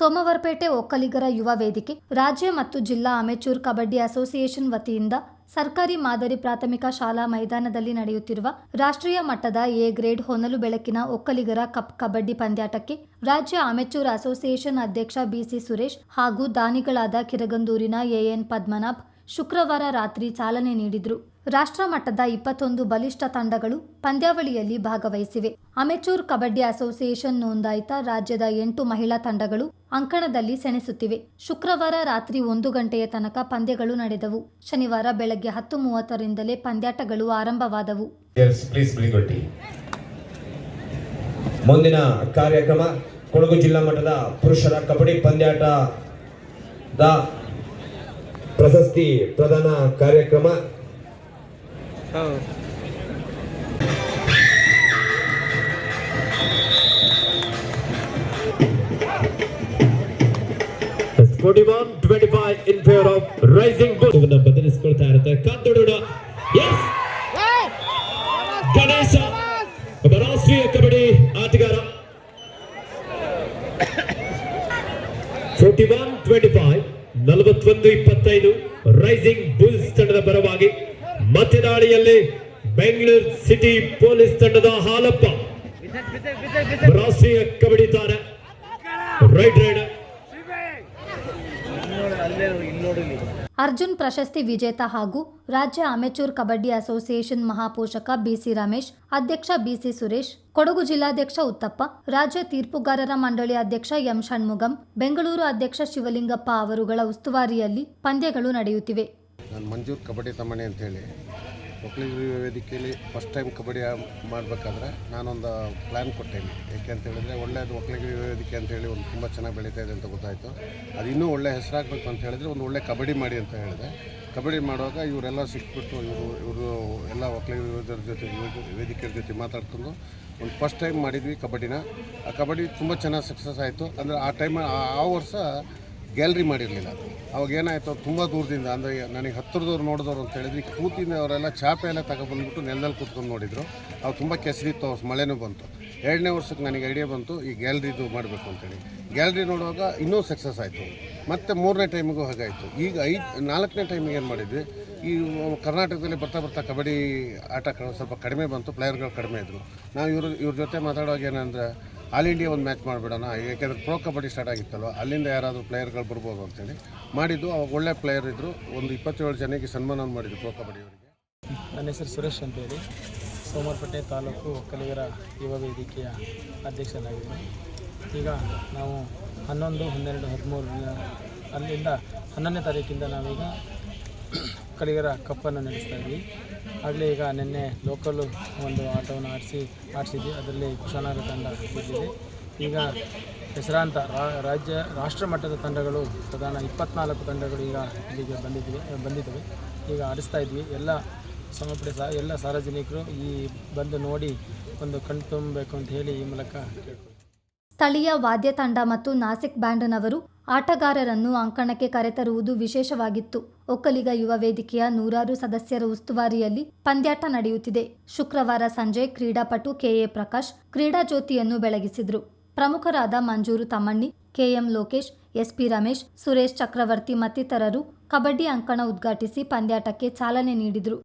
ಸೋಮವಾರಪೇಟೆ ಒಕ್ಕಲಿಗರ ಯುವ ವೇದಿಕೆ, ರಾಜ್ಯ ಮತ್ತು ಜಿಲ್ಲಾ ಅಮೆಚೂರ್ ಕಬಡ್ಡಿ ಅಸೋಸಿಯೇಷನ್ ವತಿಯಿಂದ ಸರ್ಕಾರಿ ಮಾದರಿ ಪ್ರಾಥಮಿಕ ಶಾಲಾ ಮೈದಾನದಲ್ಲಿ ನಡೆಯುತ್ತಿರುವ ರಾಷ್ಟ್ರೀಯ ಮಟ್ಟದ ಎ ಗ್ರೇಡ್ ಹೊನಲು ಬೆಳಕಿನ ಒಕ್ಕಲಿಗರ ಕಪ್ ಕಬಡ್ಡಿ ಪಂದ್ಯಾಟಕ್ಕೆ ರಾಜ್ಯ ಅಮೆಚೂರ್ ಅಸೋಸಿಯೇಷನ್ ಅಧ್ಯಕ್ಷ ಬಿಸಿ ಸುರೇಶ್ ಹಾಗೂ ದಾನಿಗಳಾದ ಕಿರಗಂದೂರಿನ ಎಎನ್ ಪದ್ಮನಾಭ್ ಶುಕ್ರವಾರ ರಾತ್ರಿ ಚಾಲನೆ ನೀಡಿದ್ರು. ರಾಷ್ಟ್ರ ಮಟ್ಟದ ಇಪ್ಪತ್ತೊಂದು ಬಲಿಷ್ಠ ತಂಡಗಳು ಪಂದ್ಯಾವಳಿಯಲ್ಲಿ ಭಾಗವಹಿಸಿವೆ. ಅಮೆಚೂರ್ ಕಬಡ್ಡಿ ಅಸೋಸಿಯೇಷನ್ ನೋಂದಾಯಿತ ರಾಜ್ಯದ ಎಂಟು ಮಹಿಳಾ ತಂಡಗಳು ಅಂಕಣದಲ್ಲಿ ಸೆಣಸುತ್ತಿವೆ. ಶುಕ್ರವಾರ ರಾತ್ರಿ ಒಂದು ಗಂಟೆಯ ತನಕ ಪಂದ್ಯಗಳು ನಡೆದವು. ಶನಿವಾರ ಬೆಳಗ್ಗೆ ಹತ್ತು ಮೂವತ್ತರಿಂದಲೇ ಪಂದ್ಯಾಟಗಳು ಆರಂಭವಾದವು. ಮುಂದಿನ ಕಾರ್ಯಕ್ರಮ, ಕೊಡಗು ಜಿಲ್ಲಾ ಮಟ್ಟದ ಪುರುಷರ ಕಬಡ್ಡಿ ಪಂದ್ಯಾಟದ ಪ್ರಶಸ್ತಿ ಪ್ರದಾನ ಕಾರ್ಯಕ್ರಮ. Forty-one, twenty-five in favor of Rising Bull. ಇವನ್ನ ಬದಲಿಸ್ಕೊಳ್ತಾ ಇರುತ್ತೆ. ಕಾಂತೋಡ ಎಸ್ ಗಣೇಶ. ಒಬ್ಬ ರಾಷ್ಟ್ರೀಯ ಕಬಡ್ಡಿ ಆಟಗಾರ. ಫೋರ್ಟಿ ಒನ್ ಟ್ವೆಂಟಿ ಫೈವ್ ನಲವತ್ತೊಂದು ಇಪ್ಪತ್ತೈದು ರೈಸಿಂಗ್ ಬುಲ್ಸ್ ತಂಡದ ಪರವಾಗಿ. ಮಧ್ಯದಾಳಿಯಲ್ಲಿ ಬೆಂಗಳೂರು ಸಿಟಿ ಪೊಲೀಸ್ ತಂಡದ ಹಾಲಪ್ಪ. ರಾಷ್ಟ್ರೀಯ ಕಬಡ್ಡಿ ತಾರೆ. ರೈಟ್ ರೈಡ್ ಅರ್ಜುನ್ ಪ್ರಶಸ್ತಿ ವಿಜೇತ ಹಾಗೂ ರಾಜ್ಯ ಅಮೆಚೂರ್ ಕಬಡ್ಡಿ ಅಸೋಸಿಯೇಷನ್ ಮಹಾಪೋಷಕ ಬಿಸಿ ರಮೇಶ್, ಅಧ್ಯಕ್ಷ ಬಿಸಿ ಸುರೇಶ್, ಕೊಡಗು ಜಿಲ್ಲಾಧ್ಯಕ್ಷ ಉತ್ತಪ್ಪ, ರಾಜ್ಯ ತೀರ್ಪುಗಾರರ ಮಂಡಳಿ ಅಧ್ಯಕ್ಷ ಎಂ ಷಣ್ಮುಗಂ, ಬೆಂಗಳೂರು ಅಧ್ಯಕ್ಷ ಶಿವಲಿಂಗಪ್ಪ ಅವರುಗಳ ಉಸ್ತುವಾರಿಯಲ್ಲಿ ಪಂದ್ಯಗಳು ನಡೆಯುತ್ತಿವೆ. ನಾನು ಮಂಜೂರ್ ಕಬಡ್ಡಿ ತಮ್ಮಣಿ ಅಂತೇಳಿ ಒಕ್ಕಲಿಗರ ವೇದಿಕೆಯಲ್ಲಿ ಫಸ್ಟ್ ಟೈಮ್ ಕಬಡ್ಡಿ ಮಾಡಬೇಕಾದ್ರೆ ನಾನೊಂದು ಪ್ಲ್ಯಾನ್ ಕೊಟ್ಟೇನೆ. ಏಕೆ ಅಂತ ಹೇಳಿದ್ರೆ ಒಳ್ಳೆಯದು ಒಕ್ಕಲಿಗರ ವೇದಿಕೆ ಅಂತೇಳಿ ಒಂದು ತುಂಬ ಚೆನ್ನಾಗಿ ಬೆಳೀತಾ ಇದೆ ಅಂತ ಗೊತ್ತಾಯಿತು. ಅದು ಇನ್ನೂ ಒಳ್ಳೆ ಹೆಸರಾಗಬೇಕು ಅಂತ ಹೇಳಿದರೆ ಒಂದು ಒಳ್ಳೆ ಕಬಡ್ಡಿ ಮಾಡಿ ಅಂತ ಹೇಳಿದೆ. ಕಬಡ್ಡಿ ಮಾಡುವಾಗ ಇವರೆಲ್ಲ ಸಿಕ್ಬಿಟ್ಟು ಇವರು ಇವರು ಎಲ್ಲ ಒಕ್ಕಲಿಗರ ಜೊತೆ ವೇದಿಕೆಯ ಜೊತೆ ಮಾತಾಡ್ಕೊಂಡು ಒಂದು ಫಸ್ಟ್ ಟೈಮ್ ಮಾಡಿದ್ವಿ ಕಬಡ್ಡಿನ. ಆ ಕಬಡ್ಡಿ ತುಂಬ ಚೆನ್ನಾಗಿ ಸಕ್ಸಸ್ ಆಯಿತು. ಅಂದರೆ ಆ ಟೈಮ್ ಆ ವರ್ಷ ಗ್ಯಾಲ್ರಿ ಮಾಡಿರಲಿಲ್ಲ ಅವಾಗ ಏನಾಯಿತು, ತುಂಬ ದೂರದಿಂದ, ಅಂದರೆ ನನಗೆ ಹತ್ತಿರದವ್ರು ನೋಡಿದವ್ರು ಅಂತ ಹೇಳಿದ್ವಿ ಕೂತಿಂದ ಅವರೆಲ್ಲ ಚಾಪೆ ಎಲ್ಲ ತಗೊಬಂದ್ಬಿಟ್ಟು ನೆಲದಲ್ಲಿ ಕೂತ್ಕೊಂಡು ನೋಡಿದರು. ಅವು ತುಂಬ ಕೆಸರಿತ್ತು ಅವ್ರ ಮಳೆನೂ ಬಂತು. ಎರಡನೇ ವರ್ಷಕ್ಕೆ ನನಗೆ ಐಡಿಯಾ ಬಂತು, ಈ ಗ್ಯಾಲ್ರಿದು ಮಾಡಬೇಕು ಅಂತೇಳಿ. ಗ್ಯಾಲ್ರಿ ನೋಡುವಾಗ ಇನ್ನೂ ಸಕ್ಸಸ್ ಆಯಿತು. ಮತ್ತು ಮೂರನೇ ಟೈಮಿಗೂ ಹಾಗಾಯಿತು. ಈಗ ಐದು, ನಾಲ್ಕನೇ ಟೈಮಿಗೆ ಏನು ಮಾಡಿದ್ವಿ? ಈ ಕರ್ನಾಟಕದಲ್ಲಿ ಬರ್ತಾ ಬರ್ತಾ ಕಬಡ್ಡಿ ಆಟ ಸ್ವಲ್ಪ ಕಡಿಮೆ ಬಂತು ಪ್ಲೇಯರ್ಗಳು ಕಡಿಮೆ ಇದ್ದರು ನಾವು ಇವರು, ಇವ್ರ ಜೊತೆ ಮಾತಾಡುವಾಗ ಏನಂದರೆ ಆಲ್ ಇಂಡಿಯಾ ಒಂದು ಮ್ಯಾಚ್ ಮಾಡಿಬಿಡೋಣ. ಯಾಕೆಂದರೆ ಪ್ರೋ ಕಬಡ್ಡಿ ಸ್ಟಾರ್ಟ್ ಆಗಿತ್ತಲ್ವ? ಅಲ್ಲಿಂದ ಯಾರಾದರೂ ಪ್ಲೇಯರ್ಗಳು ಬರ್ಬೋದು ಅಂತೇಳಿ. ಮಾಡಿದ್ದು ಅವಾಗ ಒಳ್ಳೆ ಪ್ಲೇಯರ್ ಇದ್ದರು ಒಂದು ಇಪ್ಪತ್ತೇಳು ಜನಕ್ಕೆ ಸನ್ಮಾನ ಮಾಡಿದ್ರು ಪ್ರೋ ಕಬಡ್ಡಿ ಅವರಿಗೆ. ನನ್ನ ಹೆಸರು ಸುರೇಶ್ ಅಂತ ಹೇಳಿ ಸೋಮವಾರಪೇಟೆ ತಾಲೂಕು ಒಕ್ಕಲಿಗರ ಯುವ ವೇದಿಕೆಯ ಅಧ್ಯಕ್ಷನಾಗಿದ್ದೀನಿ. ಈಗ ನಾವು ಹನ್ನೊಂದು, ಹನ್ನೆರಡು ದಿನ ಅಲ್ಲಿಂದ ಹನ್ನೊಂದನೇ ತಾರೀಕಿಂದ ನಾವೀಗ ಕಲಿಗರ ಕಪ್ಪನ್ನು ನಡೆಸ್ತಾ ಇದ್ವಿ ಆಗಲೇ ಈಗ ನಿನ್ನೆ ಲೋಕಲ್ಲು ಒಂದು ಆಟವನ್ನು ಆಡಿಸಿ, ಆಡಿಸಿದ್ವಿ. ಅದರಲ್ಲಿ ಕುಶಾನಗರ ತಂಡ ಗೆದ್ದಿದೆ. ಈಗ ಹೆಸರಾಂತ ರಾಜ್ಯ, ರಾಷ್ಟ್ರ ಮಟ್ಟದ ತಂಡಗಳು, ಪ್ರಧಾನ ಇಪ್ಪತ್ನಾಲ್ಕು ತಂಡಗಳು ಈಗ ಇಲ್ಲಿಗೆ ಬಂದಿದ್ವಿ, ಬಂದಿದ್ದಾವೆ. ಈಗ ಆಡಿಸ್ತಾ ಇದ್ವಿ. ಎಲ್ಲ ಸಮರ್ಪಣೆ ಸಹ ಎಲ್ಲ ಸಾರ್ವಜನಿಕರು ಈ ಬಂದು ನೋಡಿ ಒಂದು ಕಣ್ತುಂಬಬೇಕು ಅಂತ ಹೇಳಿ ಈ ಮೂಲಕ ಕೇಳ್ಕೊಳ್ತೀನಿ. ಸ್ಥಳೀಯ ವಾದ್ಯ ತಂಡ ಮತ್ತು ನಾಸಿಕ್ ಬ್ಯಾಂಡ್ನವರು ಆಟಗಾರರನ್ನು ಅಂಕಣಕ್ಕೆ ಕರೆತರುವುದು ವಿಶೇಷವಾಗಿತ್ತು. ಒಕ್ಕಲಿಗ ಯುವ ವೇದಿಕೆಯ ನೂರಾರು ಸದಸ್ಯರ ಉಸ್ತುವಾರಿಯಲ್ಲಿ ಪಂದ್ಯಾಟ ನಡೆಯುತ್ತಿದೆ. ಶುಕ್ರವಾರ ಸಂಜೆ ಕ್ರೀಡಾಪಟು ಕೆಎ ಪ್ರಕಾಶ್ ಕ್ರೀಡಾ ಜ್ಯೋತಿಯನ್ನು ಬೆಳಗಿಸಿದರು. ಪ್ರಮುಖರಾದ ಮಂಜೂರು ತಮ್ಮಣ್ಣಿ, ಕೆಎಂ ಲೋಕೇಶ್, ಎಸ್ಪಿ ರಮೇಶ್, ಸುರೇಶ್ ಚಕ್ರವರ್ತಿ ಮತ್ತಿತರರು ಕಬಡ್ಡಿ ಅಂಕಣ ಉದ್ಘಾಟಿಸಿ ಪಂದ್ಯಾಟಕ್ಕೆ ಚಾಲನೆ ನೀಡಿದರು.